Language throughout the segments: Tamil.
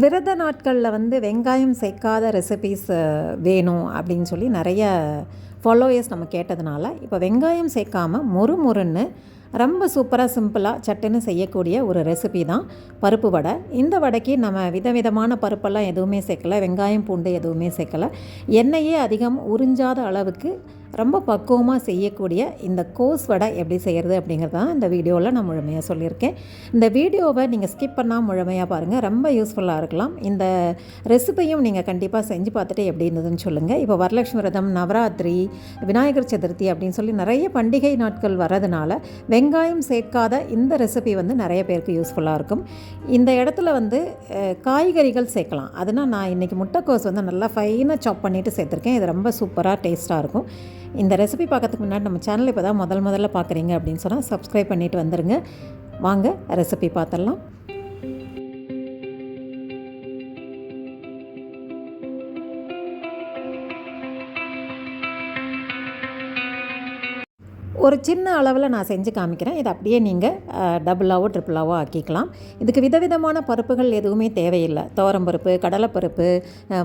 விரத நாட்களில் வந்து வெங்காயம் சேர்க்காத ரெசிபீஸ் வேணும் அப்படின்னு சொல்லி நிறைய ஃபாலோயர்ஸ் நம்ம கேட்டதுனால இப்போ வெங்காயம் சேர்க்காம மொறு மொறுன்னு ரொம்ப சூப்பராக சிம்பிளாக சட்டுன்னு செய்யக்கூடிய ஒரு ரெசிபி தான் பருப்பு வடை. இந்த வடைக்கு நம்ம விதவிதமான பருப்பெல்லாம் எதுவுமே சேர்க்கல வெங்காயம் பூண்டு எதுவுமே சேர்க்கல. எண்ணெயே அதிகம் உறிஞ்சாத அளவுக்கு ரொம்ப பக்குவமாக செய்யக்கூடிய இந்த கோஸ் வடை எப்படி செய்கிறது அப்படிங்கிறது தான் இந்த வீடியோவில் நான் முழுமையாக சொல்லியிருக்கேன். இந்த வீடியோவை நீங்கள் ஸ்கிப் பண்ணால் முழுமையாக பாருங்கள் ரொம்ப யூஸ்ஃபுல்லாக இருக்கலாம். இந்த ரெசிபியும் நீங்கள் கண்டிப்பாக செஞ்சு பார்த்துட்டு எப்படி இருந்ததுன்னு சொல்லுங்கள் இப்போ வரலட்சுமி விரதம் நவராத்திரி விநாயகர் சதுர்த்தி அப்படின்னு சொல்லி நிறைய பண்டிகை நாட்கள் வரதுனால வெங்காயம் சேர்க்காத இந்த ரெசிபி வந்து நிறைய பேருக்கு யூஸ்ஃபுல்லாக இருக்கும். இந்த இடத்துல வந்து காய்கறிகள் சேர்க்கலாம். அதனால் நான் இன்றைக்கி முட்டைக்கோஸ் வந்து நல்லா ஃபைனாக சாப் பண்ணிவிட்டு சேர்த்துருக்கேன். இது ரொம்ப சூப்பராக டேஸ்ட்டாக இருக்கும். இந்த ரெசிபி பார்க்கறதுக்கு முன்னாடி நம்ம சேனல் இப்போ தான் முதல் முதல்ல பார்க்குறீங்க அப்படின்னு சொன்னால் சப்ஸ்கிரைப் பண்ணிட்டு வந்துடுங்க வாங்க ரெசிபி பார்த்துடலாம். ஒரு சின்ன அளவில் நான் செஞ்சு காமிக்கிறேன். இதை அப்படியே நீங்கள் டபுளாவோ ட்ரிபிளாவோ ஆக்கிக்கலாம். இதுக்கு விதவிதமான பருப்புகள் எதுவுமே தேவையில்லை. துவரம்பருப்பு கடலைப்பருப்பு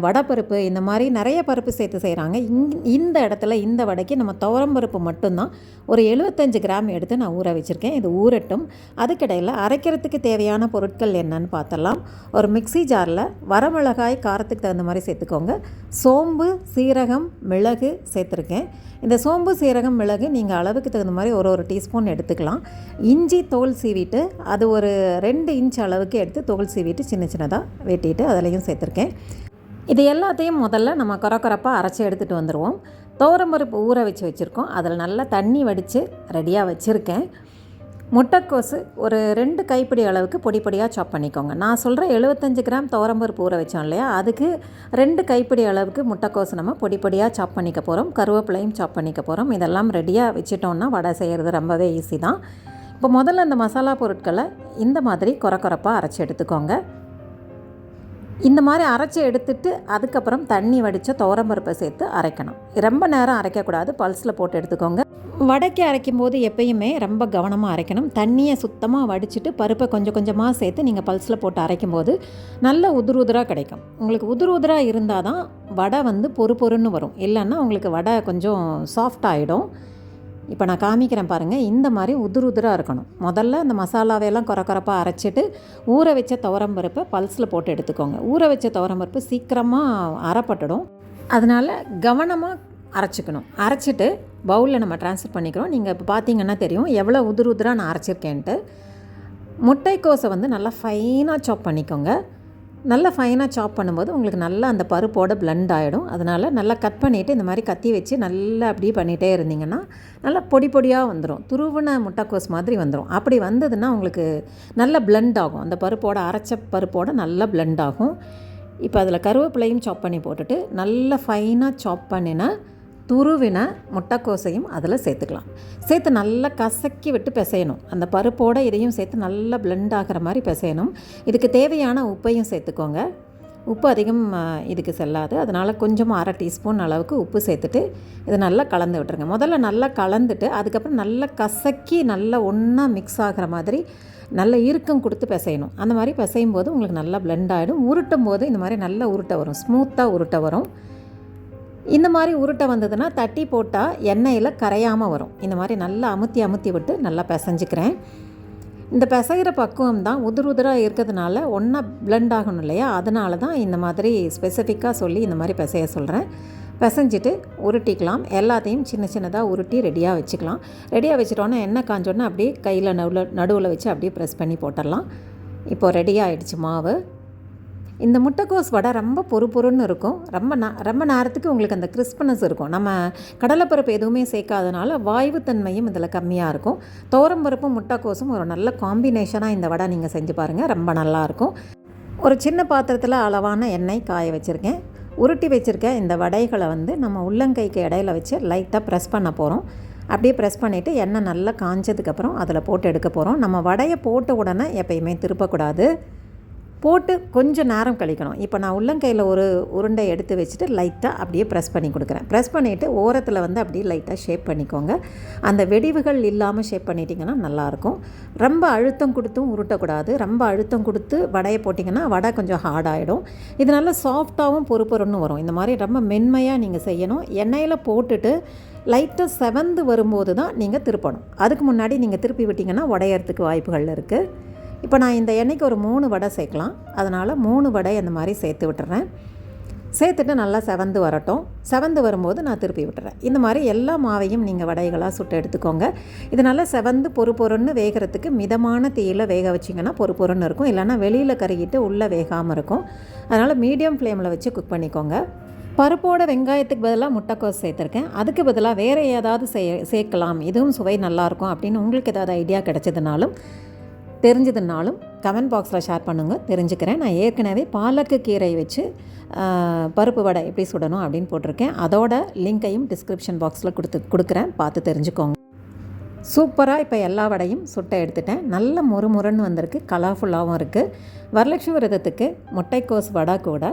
வடைப்பருப்பு இந்த மாதிரி நிறைய பருப்பு சேர்த்து செய்கிறாங்க இங் இந்த இடத்துல இந்த வடைக்கு நம்ம துவரம்பருப்பு மட்டும்தான். ஒரு எழுபத்தஞ்சு கிராம் எடுத்து நான் ஊற வச்சுருக்கேன். இது ஊறட்டும். அதுக்கிடையில் அரைக்கிறதுக்கு தேவையான பொருட்கள் என்னன்னு பார்த்தலாம் ஒரு மிக்ஸி ஜாரில் வரமிளகாய் காரத்துக்கு தகுந்த மாதிரி சேர்த்துக்கோங்க. சோம்பு சீரகம் மிளகு சேர்த்துருக்கேன். இந்த சோம்பு சீரகம் மிளகு நீங்கள் அளவுக்கு தகுந்த மாதிரி ஒரு ஒரு டீஸ்பூன் எடுத்துக்கலாம். இஞ்சி தோல் சீவிட்டு அது ஒரு ரெண்டு இன்ச் அளவுக்கு எடுத்து தோல் சீவிட்டு சின்ன சின்னதாக வெட்டிட்டு அதிலையும் சேர்த்துருக்கேன். இது எல்லாத்தையும் முதல்ல நம்ம கொரக்கொரப்பாக அரைச்சி எடுத்துகிட்டு வந்துடுவோம் துவரம்பருப்பு ஊற வச்சு வச்சுருக்கோம். அதில் நல்லா தண்ணி வடித்து ரெடியாக வச்சுருக்கேன். முட்டைக்கோசு ஒரு ரெண்டு கைப்பிடி அளவுக்கு பொடி பொடியாக சாப் பண்ணிக்கோங்க. நான் சொல்கிற எழுபத்தஞ்சு கிராம் துவரம்பருப்பு ஊற வச்சோம் இல்லையா? அதுக்கு ரெண்டு கைப்பிடி அளவுக்கு முட்டைக்கோசு நம்ம பொடி பொடியாக சாப் பண்ணிக்க போகிறோம் கருவேப்பிலையும் சாப் பண்ணிக்க போகிறோம் இதெல்லாம் ரெடியாக வச்சுட்டோம்னா வடை செய்கிறது ரொம்பவே ஈஸி தான். இப்போ முதல்ல இந்த மசாலா பொருட்களை இந்த மாதிரி கொர கொரப்பாக அரைச்சி எடுத்துக்கோங்க. இந்த மாதிரி அரைச்சி எடுத்துட்டு அதுக்கப்புறம் தண்ணி வடித்த துவரம்பருப்பை சேர்த்து அரைக்கணும். ரொம்ப நேரம் அரைக்கக்கூடாது. பல்ஸில் போட்டு எடுத்துக்கோங்க. வடைக்கு அரைக்கும் போது எப்பயுமே ரொம்ப கவனமாக அரைக்கணும். தண்ணியை சுத்தமாக வடிச்சிட்டு பருப்பை கொஞ்சம் கொஞ்சமாக சேர்த்து நீங்கள் பல்ஸில் போட்டு அரைக்கும் போது நல்ல உதிர் உதிராக கிடைக்கும். உங்களுக்கு உதிர் உதிராக இருந்தால் தான் வடை வந்து பொறு பொறுன்னு வரும். இல்லைன்னா உங்களுக்கு வடை கொஞ்சம் சாஃப்ட் ஆகிடும் இப்போ நான் காமிக்கிறேன் பாருங்கள் இந்த மாதிரி உதிர் உதிராக இருக்கணும். முதல்ல அந்த மசாலாவையெல்லாம் குறை குறைப்பாக அரைச்சிட்டு ஊற வச்ச துவரம்பருப்பை பல்ஸில் போட்டு எடுத்துக்கோங்க. ஊற வச்ச துவரம்பருப்பு சீக்கிரமாக அரைப்பட்டுடும் அதனால் கவனமாக அரைச்சிக்கணும். அரைச்சிட்டு பவுலில் நம்ம ட்ரான்ஸ்ஃபர் பண்ணிக்கிறோம். நீங்கள் இப்போ பார்த்தீங்கன்னா தெரியும் எவ்வளோ உதிர் உதிராக நான் அரைச்சிருக்கேன்ட்டு. முட்டைக்கோஸை வந்து நல்லா ஃபைனாக சாப் பண்ணிக்கோங்க. நல்லா ஃபைனாக சாப் பண்ணும்போது உங்களுக்கு நல்லா அந்த பருப்போடு பிளண்ட் ஆகிடும் அதனால் நல்லா கட் பண்ணிவிட்டு இந்த மாதிரி கத்தி வச்சு நல்லா அப்படியே பண்ணிகிட்டே இருந்தீங்கன்னா நல்லா பொடி பொடியாக வந்துடும் துருவின முட்டைக்கோஸ் மாதிரி வந்துடும் அப்படி வந்ததுன்னா உங்களுக்கு நல்ல blend ஆகும். அந்த பருப்போட அரைச்ச பருப்போடு நல்லா blend ஆகும். இப்போ அதில் கருவேப்பிலையும் சாப் பண்ணி போட்டுட்டு நல்லா ஃபைனாக சாப் பண்ணினா துருவின முட்டைக்கோசையும் அதில் சேர்த்துக்கலாம். சேர்த்து நல்லா கசக்கி விட்டு பிசையணும். அந்த பருப்போடு இதையும் சேர்த்து நல்லா பிளெண்ட் ஆகிற மாதிரி பிசையணும். இதுக்கு தேவையான உப்பையும் சேர்த்துக்கோங்க. உப்பு அதிகம் இதுக்கு செல்லாது. அதனால் கொஞ்சமாக அரை டீஸ்பூன் அளவுக்கு உப்பு சேர்த்துட்டு இதை நல்லா கலந்து விட்டுருங்க. முதல்ல நல்லா கலந்துட்டு அதுக்கப்புறம் நல்லா கசக்கி நல்லா ஒன்றா மிக்ஸ் ஆகிற மாதிரி நல்ல இறுக்கம் கொடுத்து பிசையணும். அந்த மாதிரி பிசையும் போது உங்களுக்கு நல்லா பிளெண்ட் ஆகிடும் உருட்டும் போது இந்த மாதிரி நல்லா உருட்டை வரும். ஸ்மூத்தாக உருட்டை வரும். இந்த மாதிரி உருட்டை வந்ததுன்னா தட்டி போட்டால் எண்ணெயில் கரையாமல் வரும். இந்த மாதிரி நல்லா அமுத்தி அமுத்தி விட்டு நல்லா பிசைஞ்சிக்கிறேன். இந்த பிசைகிற பக்குவம் தான் உதிர் உதிராக இருக்கிறதுனால ஒன்றா பிளெண்ட் ஆகணும் இல்லையா? அதனால தான் இந்த மாதிரி ஸ்பெசிஃபிக்காக சொல்லி இந்த மாதிரி பிசைய சொல்கிறேன் பிசைஞ்சிட்டு உருட்டிக்கலாம். எல்லாத்தையும் சின்ன சின்னதாக உருட்டி ரெடியாக வச்சுக்கலாம். ரெடியாக வச்சுட்டோன்னா எண்ணெய் காஞ்சோடனே அப்படியே கையில் நடுவில் நடுவில் வச்சு அப்படியே ப்ரெஸ் பண்ணி போட்டுடலாம். இப்போது ரெடி ஆகிடுச்சு மாவு. இந்த முட்டைக்கோஸ் வடை ரொம்ப பொறு பொறுன்னு இருக்கும். ரொம்ப ந ரொம்ப நேரத்துக்கு உங்களுக்கு அந்த கிறிஸ்பனஸ் இருக்கும். நம்ம கடலைப்பருப்பு எதுவுமே சேர்க்காதனால வாய்வுத்தன்மையும் இதில் கம்மியாக இருக்கும். துவரம்பருப்பும் முட்டைக்கோஸும் ஒரு நல்ல காம்பினேஷனாக இந்த வடை நீங்கள் செஞ்சு பாருங்கள் ரொம்ப நல்லாயிருக்கும் ஒரு சின்ன பாத்திரத்தில் அளவான எண்ணெய் காய வச்சுருக்கேன். உருட்டி வச்சுருக்க இந்த வடைகளை வந்து நம்ம உள்ளங்கைக்கு இடையில வச்சு லைட்டாக ப்ரெஸ் பண்ண போகிறோம் அப்படியே ப்ரெஸ் பண்ணிவிட்டு எண்ணெய் நல்லா காஞ்சதுக்கப்புறம் அதில் போட்டு எடுக்க போகிறோம் நம்ம வடையை போட்ட உடனே எப்பயுமே திருப்பக்கூடாது. போட்டு கொஞ்சம் நேரம் கழிக்கணும். இப்போ நான் உள்ளங்கையில் ஒரு உருண்டை எடுத்து வச்சுட்டு லைட்டாக அப்படியே ப்ரெஸ் பண்ணி கொடுக்குறேன். ப்ரெஸ் பண்ணிவிட்டு ஓரத்தில் வந்து அப்படியே லைட்டாக ஷேப் பண்ணிக்கோங்க. அந்த வெடிவுகள் இல்லாமல் ஷேப் பண்ணிட்டீங்கன்னா நல்லாயிருக்கும். ரொம்ப அழுத்தம் கொடுத்தும் உருட்டக்கூடாது. ரொம்ப அழுத்தம் கொடுத்து வடையை போட்டிங்கன்னா வடை கொஞ்சம் ஹார்டாகிடும் இது நல்லா சாஃப்டாகவும் பொறுப்பொருன்னு வரும். இந்த மாதிரி ரொம்ப மென்மையாக நீங்கள் செய்யணும். எண்ணெயில் போட்டுட்டு லைட்டாக செவந்து வரும்போது தான் நீங்கள் திருப்பணும். அதுக்கு முன்னாடி நீங்கள் திருப்பி விட்டிங்கன்னா உடையறதுக்கு வாய்ப்புகள் இருக்குது இப்போ நான் இந்த எண்ணெய்க்கு ஒரு மூணு வடை சேர்க்கலாம். அதனால் மூணு வடை அந்த மாதிரி சேர்த்து விட்டுறேன். சேர்த்துட்டு நல்லா செவந்து வரட்டும். செவந்து வரும்போது நான் திருப்பி விட்டுறேன். இந்த மாதிரி எல்லா மாவையும் நீங்கள் வடைகளாக சுட்டு எடுத்துக்கோங்க. இது நல்லா செவந்து பொறு பொறுன்னு வேகிறதுக்கு மிதமான தீயில் வேக வச்சிங்கன்னா பொறு பொறுன்னு இருக்கும். இல்லைன்னா வெளியில் கருகிட்டு உள்ளே வேகாமல் இருக்கும். அதனால் மீடியம் ஃப்ளேமில் வச்சு குக் பண்ணிக்கோங்க. பருப்போட வெங்காயத்துக்கு பதிலாக முட்டைக்கோஸ் சேர்த்துருக்கேன். அதுக்கு பதிலாக வேறு ஏதாவது சே சேர்க்கலாம். இதுவும் சுவை நல்லாயிருக்கும் அப்படின்னு உங்களுக்கு ஏதாவது ஐடியா கிடச்சதுனாலும் தெரிஞ்சதுனாலும் கமெண்ட் பாக்ஸில் ஷேர் பண்ணுங்கள் தெரிஞ்சுக்கிறேன். நான் ஏற்கனவே பாலக்கு கீரை வச்சு பருப்பு வடை எப்படி சுடணும் அப்படின்னு போட்டிருக்கேன். அதோட லிங்க்கையும் டிஸ்கிரிப்ஷன் பாக்ஸில் கொடுத்து கொடுக்குறேன். பார்த்து தெரிஞ்சுக்கோங்க. சூப்பராக இப்போ எல்லா வடையும் சுட்டை எடுத்துட்டேன். நல்ல முறுமுறுன்னு வந்திருக்கு. கலர்ஃபுல்லாகவும் இருக்குது வரலட்சுமி விரதத்துக்கு முட்டைக்கோஸ் வடை கூட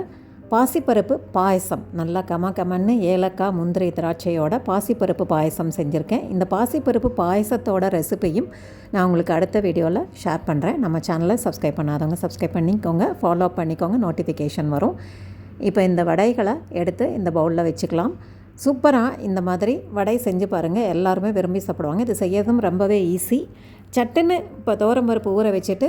பாசிப்பருப்பு பாயசம். நல்லா கம கமன்னு ஏலக்காய் முந்திரி திராட்சையோட பாசிப்பருப்பு பாயசம் செஞ்சுருக்கேன். இந்த பாசிப்பருப்பு பாயசத்தோட ரெசிபியும் நான் உங்களுக்கு அடுத்த வீடியோவில் ஷேர் பண்ணுறேன் நம்ம சேனலை சப்ஸ்கிரைப் பண்ணாதவங்க சப்ஸ்கிரைப் பண்ணிக்கோங்க. ஃபாலோ பண்ணிக்கோங்க. நோட்டிஃபிகேஷன் வரும். இப்போ இந்த வடைகளை எடுத்து இந்த பவுலில் வச்சுக்கலாம். சூப்பராக இந்த மாதிரி வடை செஞ்சு பாருங்கள் எல்லாருமே விரும்பி சாப்பிடுவாங்க. இது செய்யறதும் ரொம்பவே ஈஸி சட்டுன்னு இப்போ பருப்பு ஊற வச்சுட்டு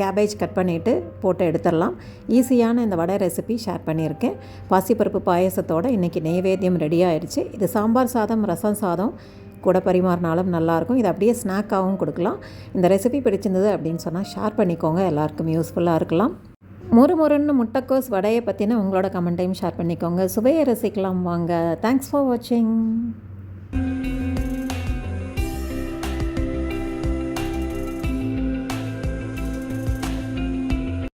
கேபேஜ் கட் பண்ணிவிட்டு போட்டு எடுத்துடலாம். ஈஸியான இந்த வடை ரெசிபி ஷேர் பண்ணியிருக்கேன். பாசிப்பருப்பு பாயசத்தோடு இன்றைக்கி நெய்வேத்தியம் ரெடி ஆயிடுச்சு. இது சாம்பார் சாதம் ரசம் சாதம் கூட பரிமாறினாலும் நல்லாயிருக்கும் இது அப்படியே ஸ்நாக்காகவும் கொடுக்கலாம். இந்த ரெசிபி பிடிச்சிருந்தது அப்படின்னு சொன்னால் ஷேர் பண்ணிக்கோங்க. எல்லாருக்கும் யூஸ்ஃபுல்லாக இருக்கலாம். மொறு மொறுன்னு முட்டைக்கோஸ் வடையை பற்றின உங்களோட கமெண்ட்டையும் ஷேர் பண்ணிக்கோங்க. சுவையை ரசிக்கலாம் வாங்க. தேங்க்ஸ் ஃபார் வாட்சிங்